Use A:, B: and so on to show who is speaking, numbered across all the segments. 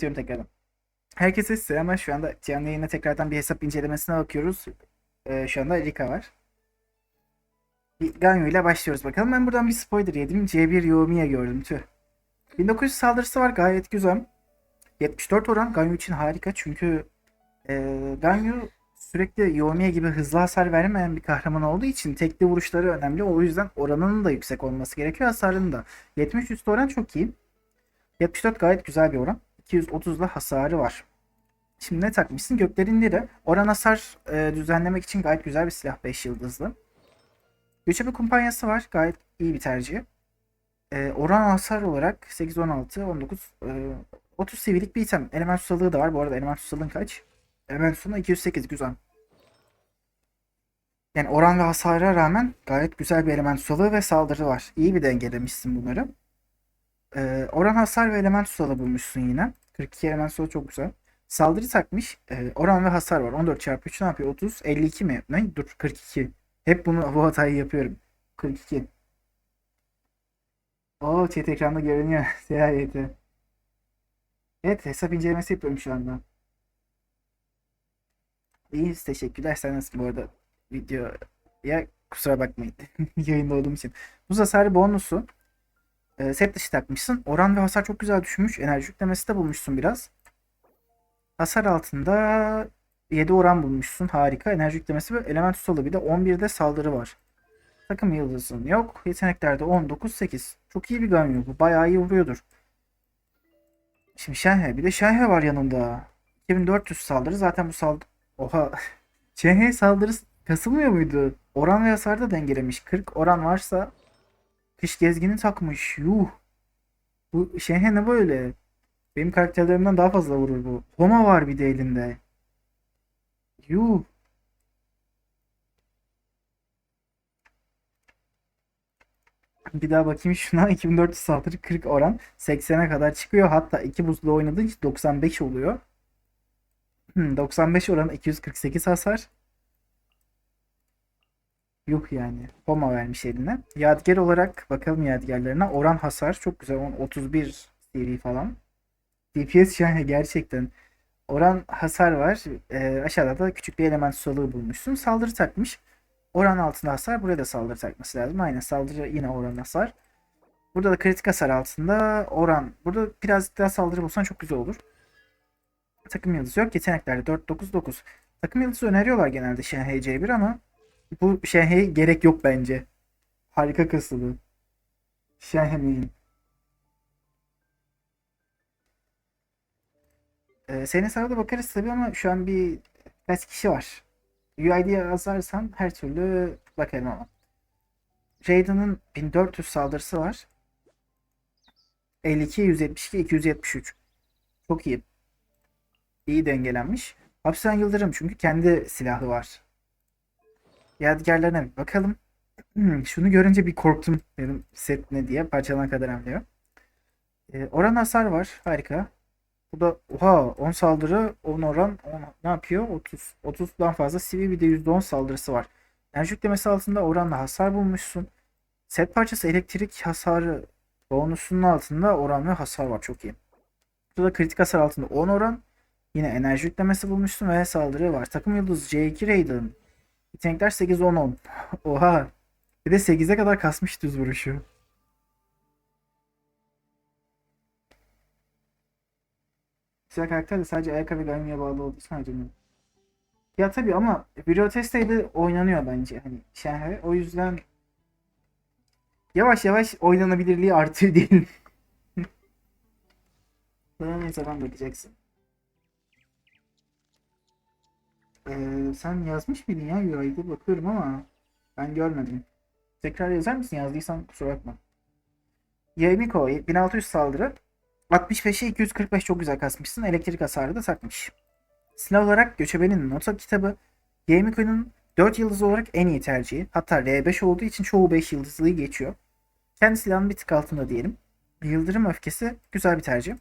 A: Diyorum tekrardan. Herkese selamlar. Şu anda canlı yayına tekrardan bir hesap incelemesine bakıyoruz. Ee, şu anda Rika var. Bir Ganyu ile başlıyoruz bakalım. Ben buradan bir spoiler yedim. C1 Yomiya gördüm tüh. 1900 saldırısı var gayet güzel. 74 oran Ganyu için harika çünkü e, Ganyu sürekli Yomiya gibi hızlı hasar vermeyen bir kahraman olduğu için tekli vuruşları önemli. O yüzden oranının da yüksek olması gerekiyor. Hasarının da. 70 üstü oran çok iyi. 74 gayet güzel bir oran. 230'la hasarı var. Şimdi ne takmışsın? Göklerin Liri. Oran hasar e, düzenlemek için gayet güzel bir silah 5 yıldızlı. Göçebe kumpanyası var. Gayet iyi bir tercih. E, oran hasar olarak 8, 16, 19, e, 30 seviyelik bir item. Element ustalığı da var. Bu arada element ustalığın kaç? Element ustalığı 208. Güzel. Yani oran ve hasara rağmen gayet güzel bir element ustalığı ve saldırı var. İyi bir dengelemişsin bunları. Ee, oran hasar ve element ustalığı bulmuşsun yine. 42 element ustalığı çok güzel. Saldırı takmış. Ee, oran ve hasar var. 14 çarpı 3 ne yapıyor? 30. 52 mi? Ne? Dur 42. Hep bunu bu hatayı yapıyorum. 42. Oo chat ekranda görünüyor. Seyahiyeti. Evet hesap incelemesi yapıyorum şu anda. İyiyiz teşekkürler. Sen nasıl bu arada video ya kusura bakmayın yayında olduğum için. Buz hasarı bonusu. E, set dışı takmışsın. Oran ve hasar çok güzel düşmüş. Enerji yüklemesi de bulmuşsun biraz. Hasar altında 7 oran bulmuşsun. Harika. Enerji yüklemesi ve element ustalığı. Bir de 11'de saldırı var. Takım yıldızın yok. Yeteneklerde 19 8. Çok iyi bir Ganyu bu. Bayağı iyi vuruyordur. Şimdi Shenhe. Bir de Shenhe var yanında. 2400 saldırı. Zaten bu saldırı... Oha. Shenhe saldırısı kasılmıyor muydu? Oran ve hasar da dengelemiş. 40 oran varsa Kış gezgini takmış. Yuh. Bu Shenhe ne böyle? Benim karakterlerimden daha fazla vurur bu. Homa var bir de elinde. Yuh. Bir daha bakayım şuna. 2400 saldırı 40 oran. 80'e kadar çıkıyor. Hatta iki buzlu oynadığı için 95 oluyor. Hmm, 95 oran 248 hasar. Yuh yani. Homa vermiş eline. Yadigar olarak bakalım yadigarlarına. Oran hasar çok güzel. 31 seri falan. DPS yani gerçekten. Oran hasar var. Ee, aşağıda da küçük bir element soluğu bulmuşsun. Saldırı takmış. Oran altında hasar. Buraya da saldırı takması lazım. Aynen saldırı yine oran hasar. Burada da kritik hasar altında oran. Burada birazcık daha saldırı bulsan çok güzel olur. Takım yıldızı yok. Yeteneklerde 4-9-9. Takım yıldızı öneriyorlar genelde Shenhe C1 ama bu Shenhe gerek yok bence. Harika kasılı. Shenhe'nin. Ee, senin sana da bakarız tabii ama şu an bir kaç kişi var. UID yazarsan her türlü bakarım ama. Raiden'ın 1400 saldırısı var. 52, 172, 273. Çok iyi. İyi dengelenmiş. Hapsen Yıldırım çünkü kendi silahı var. Yadigarlarına bir bakalım. Hmm, şunu görünce bir korktum. Benim set ne diye parçalana kadar hamlıyor. Ee, oran hasar var. Harika. Bu da oha 10 saldırı 10 oran 10, ne yapıyor? 30 30'dan fazla CV bir de %10 saldırısı var. Enerji yüklemesi altında oranla hasar bulmuşsun. Set parçası elektrik hasarı bonusunun altında oran ve hasar var. Çok iyi. Burada kritik hasar altında 10 oran. Yine enerji yüklemesi bulmuşsun ve saldırı var. Takım yıldız C2 Raiden. Yetenekler 8 10 10. Oha. Bir de 8'e kadar kasmış düz vuruşu. Güzel karakter de sadece ayakkabı gelmeye bağlı olduğu için harcamıyor. Ya tabii ama Video Test'te oynanıyor bence hani Shenhe. O yüzden yavaş yavaş oynanabilirliği artıyor diyelim. Bana ne zaman bakacaksın? Ee, sen yazmış mıydın ya UI'de bakıyorum ama ben görmedim. Tekrar yazar mısın? Yazdıysan kusura bakma. Yemiko 1600 saldırı. 65'e 245 çok güzel kasmışsın. Elektrik hasarı da takmış. Silah olarak Göçebe'nin nota kitabı Yemiko'nun 4 yıldız olarak en iyi tercihi. Hatta R5 olduğu için çoğu 5 yıldızlıyı geçiyor. Kendi silahının bir tık altında diyelim. Yıldırım öfkesi güzel bir tercih.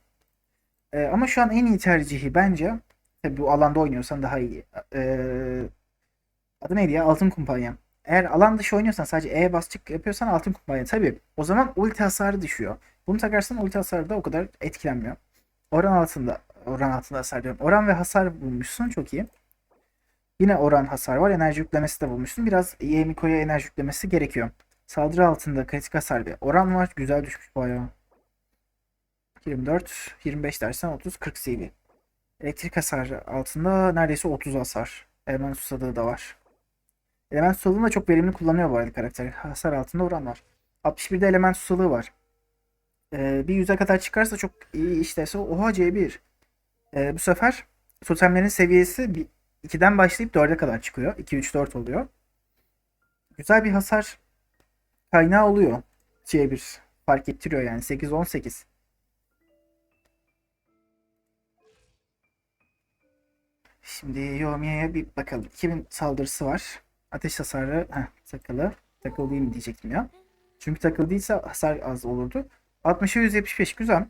A: Ee, ama şu an en iyi tercihi bence Tabi bu alanda oynuyorsan daha iyi. Ee, adı neydi ya? Altın kumpanya. Eğer alan dışı oynuyorsan sadece E basçık yapıyorsan altın kumpanya. Tabi o zaman ulti hasarı düşüyor. Bunu takarsan ulti hasarı da o kadar etkilenmiyor. Oran altında oran altında hasar diyorum. Oran ve hasar bulmuşsun. Çok iyi. Yine oran hasar var. Enerji yüklemesi de bulmuşsun. Biraz Yemiko'ya enerji yüklemesi gerekiyor. Saldırı altında kritik hasar ve oran var. Güzel düşmüş bayağı. 24, 25 dersen 30, 40 CV. Elektrik hasarı altında neredeyse 30 hasar. Element susadığı da var. Element susadığını da çok verimli kullanıyor bu arada karakter. Hasar altında oran var. 61'de element susadığı var. Ee, bir yüze kadar çıkarsa çok iyi işlerse oha C1. Ee, bu sefer totemlerin seviyesi bir, 2'den başlayıp 4'e kadar çıkıyor. 2, 3, 4 oluyor. Güzel bir hasar kaynağı oluyor. C1 fark ettiriyor yani 8, 18. Şimdi Yomi'ye bir bakalım. 2000 saldırısı var. Ateş hasarı heh, takılı. Takılı değil mi diyecektim ya. Çünkü takılı değilse hasar az olurdu. 60'a 175 güzel.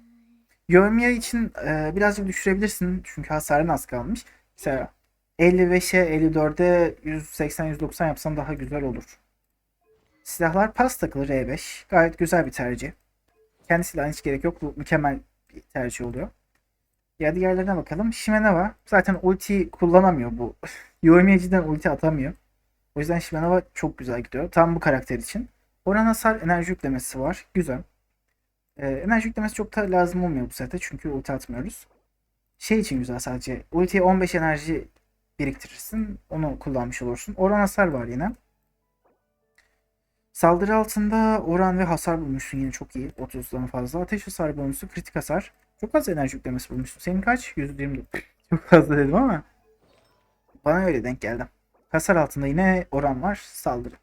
A: Yomiya için e, birazcık düşürebilirsin. Çünkü hasarın az kalmış. Mesela 55'e 54'e 180-190 yapsam daha güzel olur. Silahlar pas takılı R5. Gayet güzel bir tercih. Kendi silahına hiç gerek yok. Bu mükemmel bir tercih oluyor. Ya diğerlerine bakalım. Shimenova zaten ulti kullanamıyor bu. Yoimiya cidden ulti atamıyor. O yüzden Shimenova çok güzel gidiyor. Tam bu karakter için. Oran hasar enerji yüklemesi var. Güzel. Ee, enerji yüklemesi çok da lazım olmuyor bu sete. Çünkü ulti atmıyoruz. Şey için güzel sadece. Ultiye 15 enerji biriktirirsin. Onu kullanmış olursun. Oran hasar var yine. Saldırı altında oran ve hasar bulmuşsun yine çok iyi. 30'dan fazla. Ateş hasar bonusu, kritik hasar. Çok az enerji yüklemesi bulmuşsun. Senin kaç? 124. Çok fazla dedim ama bana öyle denk geldi. Hasar altında yine oran var. Saldırı.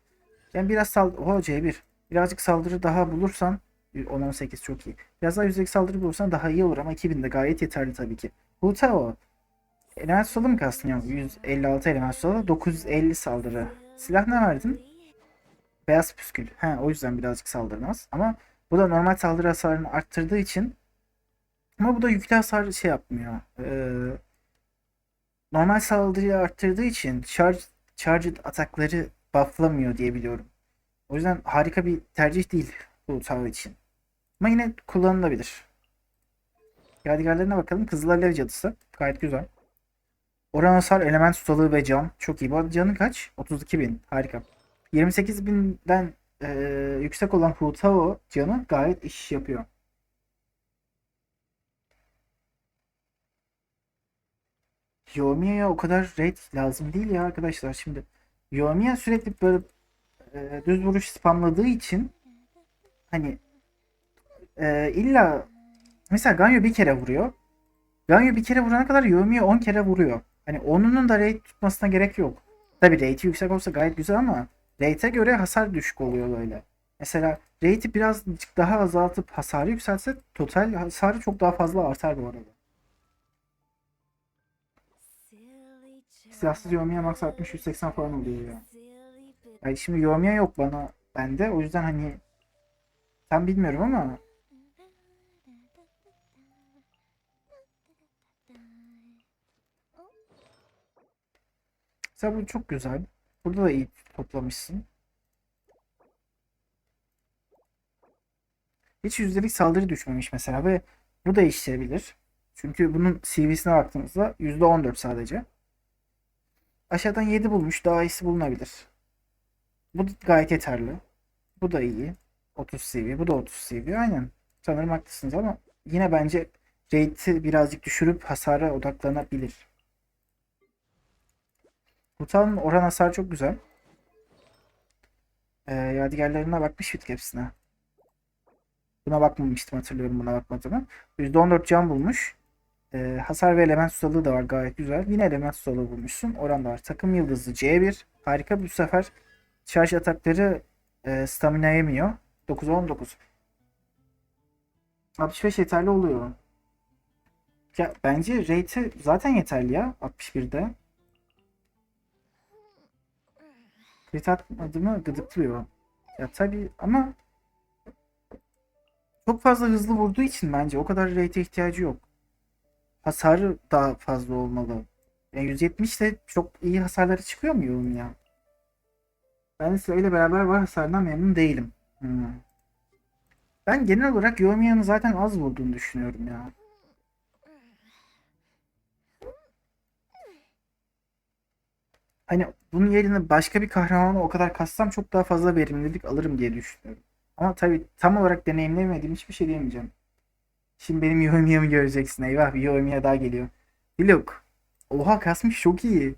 A: Yani biraz saldırı. Oho C1. Birazcık saldırı daha bulursan 10-18 çok iyi. Biraz daha yüksek saldırı bulursan daha iyi olur ama 2000 de gayet yeterli tabii ki. Hutao. Element mu kastın ya? 156 element solu. 950 saldırı. Silah ne verdin? Beyaz püskül. He, o yüzden birazcık saldırmaz. Ama bu da normal saldırı hasarını arttırdığı için ama bu da yüklü hasar şey yapmıyor. Ee, normal saldırıyı arttırdığı için charge, charged atakları bufflamıyor diye biliyorum. O yüzden harika bir tercih değil bu tavır için. Ama yine kullanılabilir. Yadigarlarına bakalım. Kızıl Alev Cadısı. Gayet güzel. Oran hasar, element ustalığı ve can. Çok iyi. Bu arada canı kaç? 32.000. Harika. 28.000'den e, yüksek olan Hutao canı gayet iş yapıyor. Yoimiya o kadar raid lazım değil ya arkadaşlar. Şimdi Yoimiya sürekli böyle e, düz vuruş spamladığı için hani e, illa mesela Ganyu bir kere vuruyor. Ganyu bir kere vurana kadar Yoimiya 10 kere vuruyor. Hani onun da raid tutmasına gerek yok. Tabi raid'i yüksek olsa gayet güzel ama raid'e göre hasar düşük oluyor böyle. Mesela raid'i birazcık daha azaltıp hasarı yükseltse total hasarı çok daha fazla artar bu arada. Silahsız Yomiya max 60-180 falan oluyor ya. Yani şimdi Yomiya yok bana bende. O yüzden hani tam bilmiyorum ama Mesela bu çok güzel. Burada da iyi toplamışsın. Hiç yüzdelik saldırı düşmemiş mesela ve bu da işleyebilir. Çünkü bunun CV'sine baktığımızda %14 sadece. Aşağıdan 7 bulmuş. Daha iyisi bulunabilir. Bu gayet yeterli. Bu da iyi. 30 CV. Bu da 30 CV. Aynen. Sanırım haklısınız ama yine bence rate'i birazcık düşürüp hasara odaklanabilir. Brutal'ın oran hasar çok güzel. Ee, yadigarlarına bakmış mıydık hepsine? Buna bakmamıştım hatırlıyorum buna bakmadığımı. %14 can bulmuş. Ee, hasar ve element ustalığı da var gayet güzel. Yine element ustalığı bulmuşsun. Oran da var. Takım yıldızı C1. Harika bu sefer şarj atakları e, stamina yemiyor. 9-19. 65 yeterli oluyor. Ya bence rate'i zaten yeterli ya 61'de. Crit atmadığımı gıdıklıyor. Ya tabi ama çok fazla hızlı vurduğu için bence o kadar rate'e ihtiyacı yok hasarı daha fazla olmalı. E, yani 170 de çok iyi hasarları çıkıyor mu yoğun ya? Ben size beraber var hasardan memnun değilim. Hmm. Ben genel olarak Yomia'nın zaten az vurduğunu düşünüyorum ya. Hani bunun yerine başka bir kahramanı o kadar kassam çok daha fazla verimlilik alırım diye düşünüyorum. Ama tabii tam olarak deneyimlemediğim hiçbir şey diyemeyeceğim. Şimdi benim Yoimiya'mı göreceksin. Eyvah bir Yoimiya daha geliyor. Diluc. Oha kasmış çok iyi.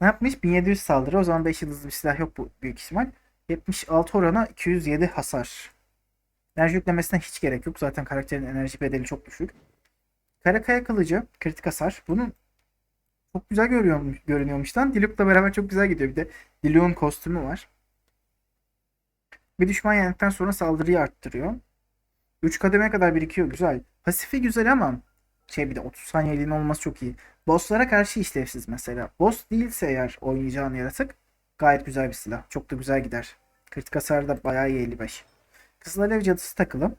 A: Ne yapmış? 1700 saldırı. O zaman 5 yıldızlı bir silah yok bu büyük ihtimal. 76 orana 207 hasar. Enerji yüklemesine hiç gerek yok. Zaten karakterin enerji bedeli çok düşük. Karakaya kılıcı. Kritik hasar. Bunun çok güzel görüyormuş, görünüyormuş lan. Diluc'la beraber çok güzel gidiyor. Bir de Diluc'un kostümü var. Bir düşman yendikten sonra saldırıyı arttırıyor. 3 kademeye kadar birikiyor. Güzel. Pasifi güzel ama şey bir de 30 saniyeliğin olması çok iyi. Bosslara karşı işlevsiz mesela. Boss değilse eğer oynayacağın yaratık gayet güzel bir silah. Çok da güzel gider. Kritik hasarı da bayağı iyi 55. Kızıl Alev cadısı takılı.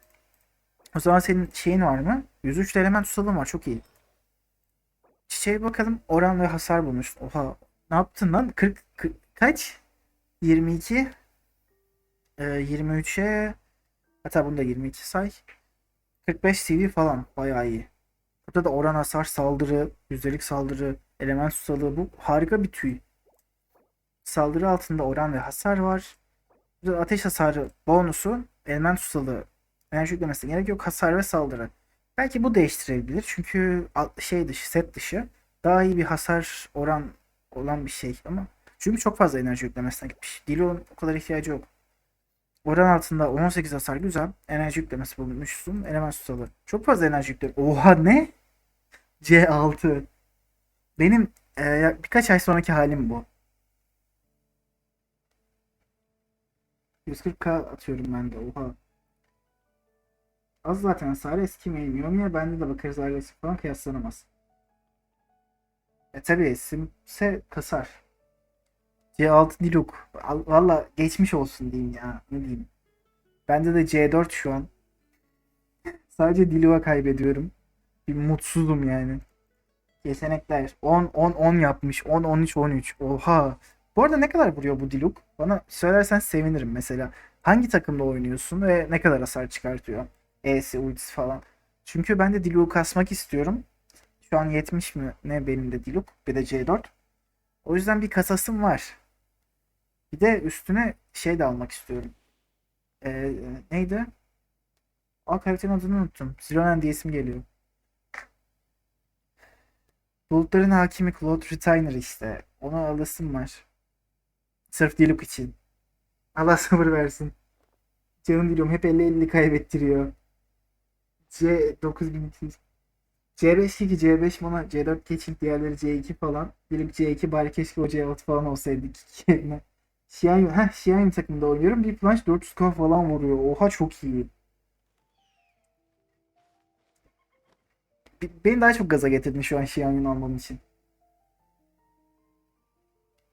A: O zaman senin şeyin var mı? 103 element tutalım var. Çok iyi. Çiçeğe bakalım. Oran ve hasar bulmuş. Oha. Ne yaptın lan? 40, 40 kaç? 22 e, 23'e hatta bunu da 22 say. 45 CV falan. Bayağı iyi. Burada da oran hasar, saldırı, yüzdelik saldırı, element ustalığı bu harika bir tüy. Saldırı altında oran ve hasar var. Burada ateş hasarı bonusu, element ustalığı enerji yüklemesine gerek yok. Hasar ve saldırı. Belki bu değiştirebilir. Çünkü şey dışı, set dışı daha iyi bir hasar oran olan bir şey ama çünkü çok fazla enerji yüklemesine gitmiş. Dilo'nun o kadar ihtiyacı yok. Oran altında 18 hasar güzel. Enerji yüklemesi bulmuşsun. Element ustalığı. Çok fazla enerji yüklemesi. Oha ne? C6. Benim e, ya- birkaç ay sonraki halim bu. 140k atıyorum ben de. Oha. Az zaten hasarı eskimeyin. Yomiya bende de bakarız agresif falan kıyaslanamaz. E tabi simse kasar. C6 Diluc. Al- Valla geçmiş olsun diyeyim ya. Ne diyeyim. Bende de C4 şu an. Sadece Diluc'a kaybediyorum. Bir mutsuzum yani. Yetenekler 10 10 10 yapmış. 10 13 13. Oha. Bu arada ne kadar vuruyor bu Diluc? Bana söylersen sevinirim mesela. Hangi takımda oynuyorsun ve ne kadar hasar çıkartıyor? E'si, ultisi falan. Çünkü ben de Diluc'u kasmak istiyorum. Şu an 70 mi ne benim de Diluc bir de C4. O yüzden bir kasasım var. Bir de üstüne şey de almak istiyorum. Ee, neydi? Aa karakterin adını unuttum. Zilonen diye isim geliyor. Bulutların hakimi Claude Retainer işte. Ona alasım var. Sırf Diluc için. Allah sabır versin. Canım diliyorum hep 50-50 kaybettiriyor. C9200 C5 2 C5 bana C4 geçin diğerleri C2 falan. Diluc C2 bari keşke o C6 falan olsaydı Xiaomi, heh Xiaomi takımda oynuyorum. Bir planş 400k falan vuruyor. Oha çok iyi. Be- Beni daha çok gaza getirdin şu an Xiaomi'nin almam için.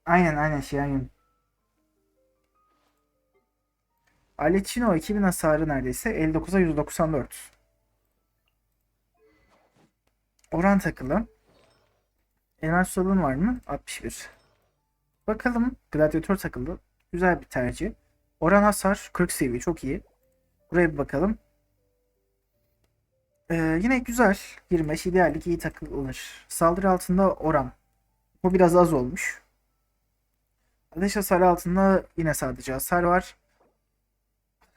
A: Aynen aynen Xiaomi. Alecino 2000 hasarı neredeyse 59'a 194. Oran takılı. Element sorun var mı? 61. Bakalım. Gladyatör takıldı. Güzel bir tercih. Oran hasar 40 seviye çok iyi. Buraya bir bakalım. Ee, yine güzel. 25 ideallik iyi takılır. Saldırı altında oran. Bu biraz az olmuş. Ateş hasarı altında yine sadece hasar var.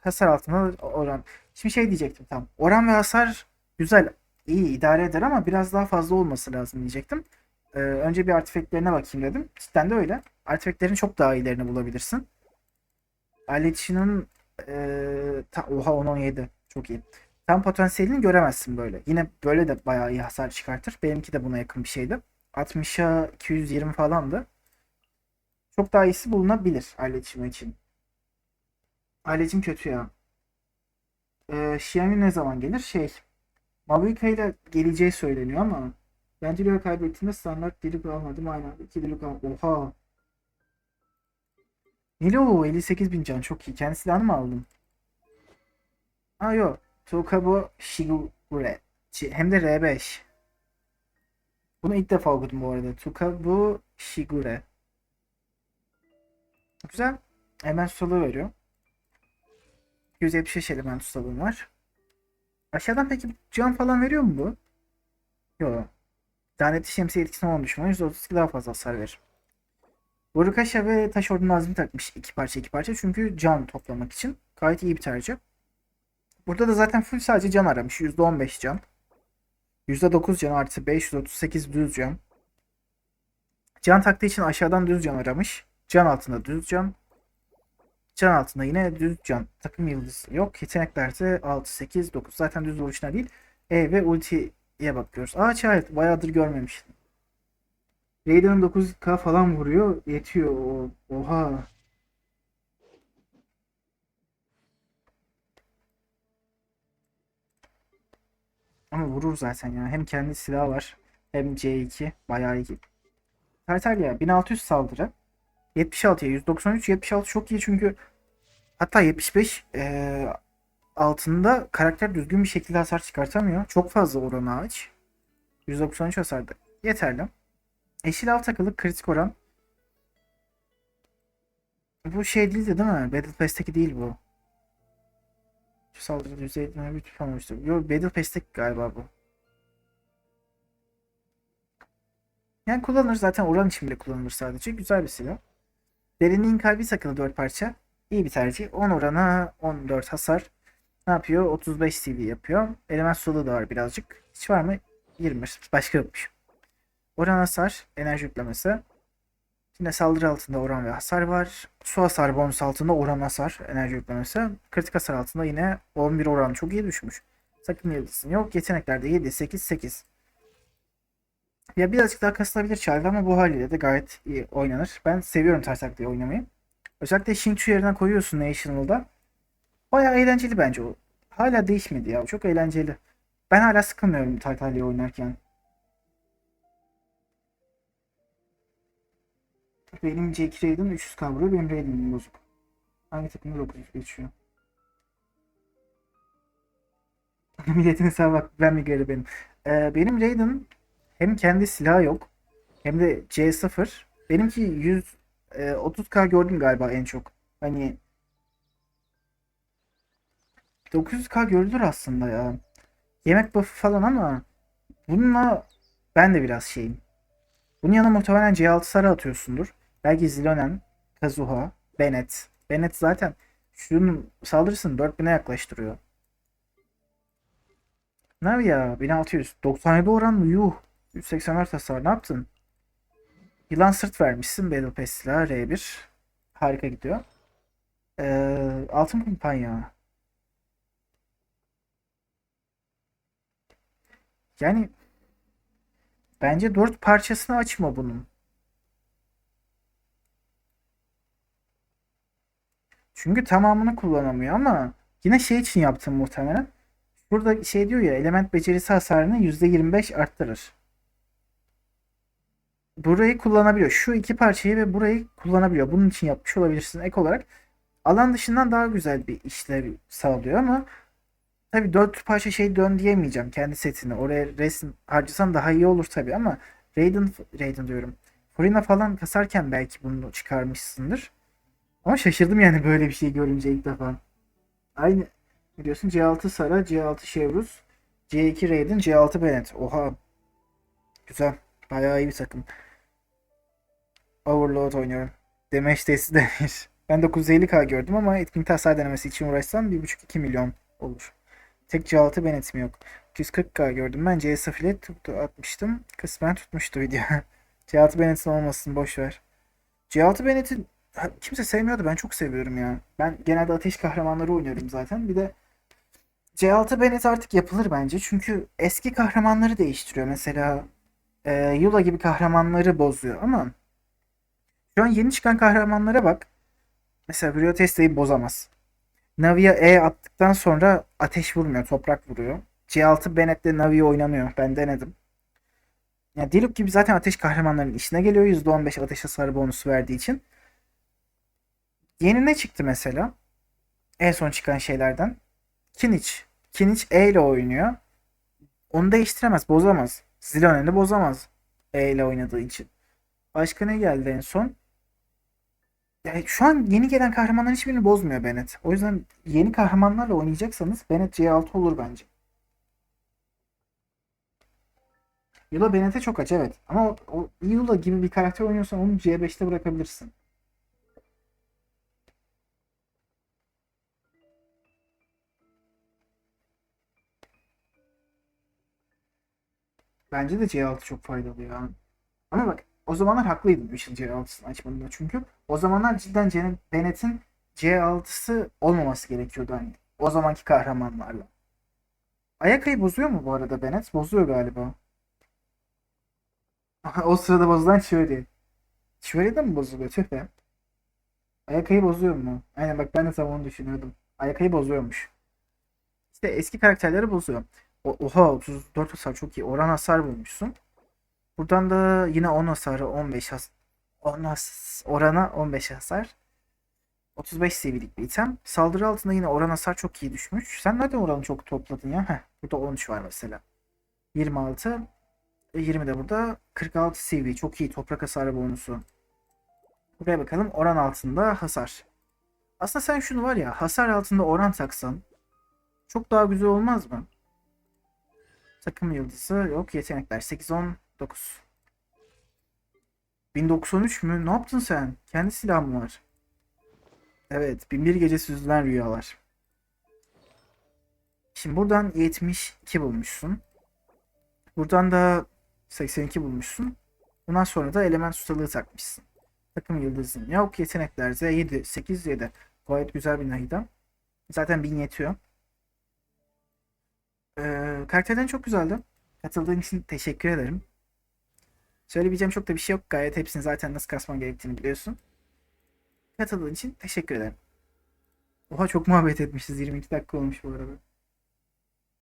A: Hasar altında oran. Şimdi şey diyecektim tam. Oran ve hasar güzel. iyi idare eder ama biraz daha fazla olması lazım diyecektim. Ee, önce bir artifactlerine bakayım dedim. Cidden de öyle. Artifactlerin çok daha iyilerini bulabilirsin. Aletçinin ee, ta, oha 10-17. Çok iyi. Tam potansiyelini göremezsin böyle. Yine böyle de bayağı iyi hasar çıkartır. Benimki de buna yakın bir şeydi. 60'a 220 falandı. Çok daha iyisi bulunabilir aletçim için. Alecim kötü ya. Ee, Xiaomi ne zaman gelir? Şey. Mavica ile geleceği söyleniyor ama ben Diluc'u kaybettiğimde standart Diluc almadım. Aynen. 2 Diluc aldım. Oha. Nilo 58 bin can çok iyi. Kendi silahını mı aldın? Aa yok. Tokabo Shigure. Hem de R5. Bunu ilk defa okudum bu arada. Tokabo Shigure. Güzel. Hemen solu veriyor. 175 element ustalığım var. Aşağıdan peki can falan veriyor mu bu? Yok. Lanetli şemsiye etkisine olan düşman %32 daha fazla hasar verir. Borukaşa ve Taş Ordu Nazmi takmış iki parça iki parça. Çünkü can toplamak için. Gayet iyi bir tercih. Burada da zaten full sadece can aramış. %15 can. %9 can artı 538 düz can. Can taktığı için aşağıdan düz can aramış. Can altında düz can. Can altında yine düz can. Takım yıldızı yok. Yeteneklerde 6, 8, 9. Zaten düz orijinal değil. E ve ultiye bakıyoruz. Aa şayet bayağıdır görmemiştim. Raiden'ın 9k falan vuruyor. Yetiyor. Oha. Ama vurur zaten ya. Hem kendi silahı var. Hem C2. Bayağı iyi. Tartarya 1600 saldırı. 76'ya 193. 76 çok iyi çünkü hatta 75 eee, altında karakter düzgün bir şekilde hasar çıkartamıyor. Çok fazla oranı aç. 193 hasarda. Yeterli. Eşil av takılı kritik oran. Bu şey değildi değil mi? Battle Pass'teki değil bu. Şu saldırı düzeyine bir tutamamıştı. Yok Battle Pass'teki galiba bu. Yani kullanılır zaten oran için bile kullanılır sadece. Güzel bir silah. Derinliğin kalbi takılı 4 parça. İyi bir tercih. 10 orana 14 hasar. Ne yapıyor? 35 CV yapıyor. Element solu da var birazcık. Hiç var mı? 20. Başka yokmuş. Oran hasar, enerji yüklemesi. Yine saldırı altında oran ve hasar var. Su hasar bonus altında oran hasar, enerji yüklemesi. Kritik hasar altında yine 11 oran çok iyi düşmüş. Sakın yıldızın yok. Yeteneklerde 7, 8, 8. Ya birazcık daha kasılabilir Charlie ama bu haliyle de gayet iyi oynanır. Ben seviyorum diye oynamayı. Özellikle Shinchu yerine koyuyorsun National'da. Bayağı eğlenceli bence o. Hala değişmedi ya. Çok eğlenceli. Ben hala sıkılmıyorum Tartalya'yı oynarken. Benim Jake Raiden 300 kavruyor. Benim Raiden'im bozuk. Hangi takımda 900 geçiyor? Milletin hesabı ben mi geri benim. Ee, benim Raiden hem kendi silahı yok hem de C0. Benimki 100 e, 30k gördüm galiba en çok. Hani 900k görülür aslında ya. Yemek buff'ı falan ama bununla ben de biraz şeyim. Bunun yanına muhtemelen C6 sarı atıyorsundur. Belki Zilonen, Kazuha, Bennett. Bennett zaten şunun saldırısını 4000'e yaklaştırıyor. Ne ya 1600. 97 oran mı? Yuh. 184 hasar. Ne yaptın? Yılan sırt vermişsin Battle Pass silahı R1. Harika gidiyor. Ee, altın kumpanya. Yani bence dört parçasını açma bunun. Çünkü tamamını kullanamıyor ama yine şey için yaptım muhtemelen. Burada şey diyor ya element becerisi hasarını %25 arttırır. Burayı kullanabiliyor. Şu iki parçayı ve burayı kullanabiliyor. Bunun için yapmış olabilirsin ek olarak. Alan dışından daha güzel bir işlev sağlıyor ama tabii dört parça şey dön diyemeyeceğim kendi setini. Oraya resim harcasan daha iyi olur tabii ama Raiden, Raiden diyorum. Furina falan kasarken belki bunu çıkarmışsındır. Ama şaşırdım yani böyle bir şey görünce ilk defa. Aynı biliyorsun C6 Sara, C6 Chevruz, C2 Raiden, C6 Bennett. Oha. Güzel. Bayağı iyi bir takım. Overload oynuyorum. Demeç testi demiş. Ben 950k gördüm ama etkinlik hasar denemesi için uğraşsam 1.5-2 milyon olur. Tek C6 Bennett yok? 240k gördüm ben C0 ile tuttu atmıştım. Kısmen tutmuştu video. C6 Bennett'in olmasın boş ver. C6 Bennett'i kimse sevmiyordu. Ben çok seviyorum ya. Ben genelde ateş kahramanları oynuyorum zaten. Bir de C6 Bennett artık yapılır bence. Çünkü eski kahramanları değiştiriyor. Mesela e, Yula gibi kahramanları bozuyor ama şu an yeni çıkan kahramanlara bak. Mesela Briotesta'yı bozamaz. Navi'ye E attıktan sonra ateş vurmuyor. Toprak vuruyor. C6 Bennett'le Navi oynanıyor. Ben denedim. Ya Diluc gibi zaten ateş kahramanların işine geliyor. %15 ateş hasarı bonusu verdiği için. Yeni ne çıktı mesela? En son çıkan şeylerden. Kiniç. Kiniç E ile oynuyor. Onu değiştiremez, bozamaz. Zilonen'i bozamaz. E ile oynadığı için. Başka ne geldi en son? Yani şu an yeni gelen kahramanların hiçbirini bozmuyor Bennett. O yüzden yeni kahramanlarla oynayacaksanız Bennett C6 olur bence. Yula Bennett'e çok aç evet. Ama o, o Yula gibi bir karakter oynuyorsan onu C5'te bırakabilirsin. Bence de C6 çok faydalı ya. Ama bak o zamanlar haklıydım Işıl C6'sını açmadığında çünkü o zamanlar cidden Bennett'in C6'sı olmaması gerekiyordu hani o zamanki kahramanlarla. Ayakayı bozuyor mu bu arada Bennett? Bozuyor galiba. O sırada bozulan Chivalry. Chivalry de mi bozuluyor? Tüh be. Ayakayı bozuyor mu? Aynen bak ben de tam onu düşünüyordum. Ayakayı bozuyormuş. İşte eski karakterleri bozuyor. O, oha 34 hasar çok iyi. Oran hasar bulmuşsun. Buradan da yine 10 hasarı 15 has 10 has orana 15 hasar. 35 seviyelik bir item. Saldırı altında yine oran hasar çok iyi düşmüş. Sen nereden oranı çok topladın ya? Heh, burada 13 var mesela. 26. e, 20 de burada. 46 seviye. Çok iyi. Toprak hasarı bonusu. Buraya bakalım. Oran altında hasar. Aslında sen şunu var ya. Hasar altında oran taksan. Çok daha güzel olmaz mı? Takım yıldızı yok. Yetenekler 8, 10, 9. 1093 mü? Ne yaptın sen? Kendi silahın mı var? Evet. 1001 gece süzülen rüyalar. Şimdi buradan 72 bulmuşsun. Buradan da 82 bulmuşsun. Bundan sonra da element ustalığı takmışsın. Takım yıldızın yok. Yeteneklerde 7, 8, 7. Gayet güzel bir nahida. Zaten 1000 yetiyor. Ee, karakterlerin çok güzeldi. Katıldığın için teşekkür ederim. Söyleyebileceğim çok da bir şey yok. Gayet hepsini zaten nasıl kasman gerektiğini biliyorsun. Katıldığın için teşekkür ederim. Oha çok muhabbet etmişiz. 22 dakika olmuş bu arada.